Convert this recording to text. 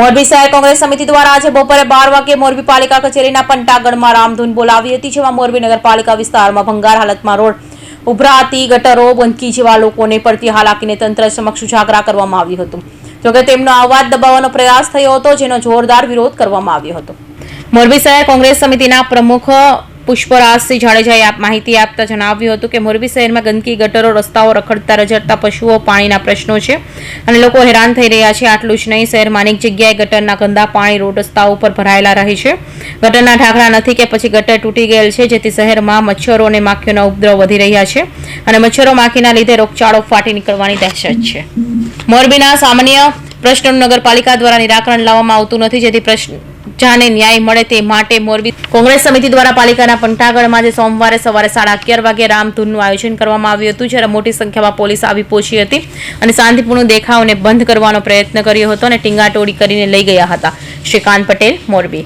મોરબી શહેર કોંગ્રેસ સમિતિ દ્વારા આજે બપોરે બાર વાગ્યે મોરબી પાલિકા કચેરીના પંટાગઢમાં રામધૂન બોલાવી હતી, જેમાં મોરબી નગરપાલિકા વિસ્તારમાં ભંગાર હાલતમાં રોડ ઉભરાતી, ગટરો ગંદકી જેવા લોકોને પડતી હાલાકીને તંત્ર સમક્ષ ઉજાગરા કરવામાં આવ્યું હતું. જોકે તેમનો અવાજ દબાવવાનો પ્રયાસ થયો હતો, જેનો જોરદાર વિરોધ કરવામાં આવ્યો હતો. મોરબી શહેર કોંગ્રેસ સમિતિના પ્રમુખ પુષ્પરાજસિંહ જાડેજાએ આપ માહિતી આપતા જણાવ્યું હતું કે મોરબી શહેરમાં ગંદકી, ગટરો, રસ્તાઓ રખડતા રજડતા પશુઓ, પાણીના પ્રશ્નો છે અને લોકો હેરાન થઈ રહ્યા છે. આટલું જ નહીં, શહેરમાં અનેક જગ્યાએ ગટરના ગંદા પાણી, રોડ રસ્તાઓ ઉપર ભરાયેલા રહે છે. ગટરના ઢાંકણા નથી કે પછી ગટર તૂટી ગયેલ છે, જેથી શહેરમાં મચ્છરો અને માખીઓના ઉપદ્રવ વધી રહ્યા છે અને મચ્છરો માખીના લીધે રોગચાળો ફાટી નીકળવાની દહેશત છે. મોરબીના સામાન્ય પ્રશ્નનું નગરપાલિકા દ્વારા નિરાકરણ લાવવામાં આવતું નથી, જેથી પ્રશ્ન જાને ન્યાય મળે તે માટે મોરબી કોંગ્રેસ સમિતિ દ્વારા પાલિકાના પંટાગઢમાં સોમવારે સવારે સાડા અગિયાર વાગે રામધૂનનું આયોજન કરવામાં આવ્યું હતું, જ્યારે મોટી સંખ્યામાં પોલીસ આવી પહોંચી હતી અને શાંતિપૂર્ણ દેખાવને બંધ કરવાનો પ્રયત્ન કર્યો હતો અને ટીંગાટોળી કરીને લઈ ગયા હતા. શ્રીકાંત પટેલ, મોરબી.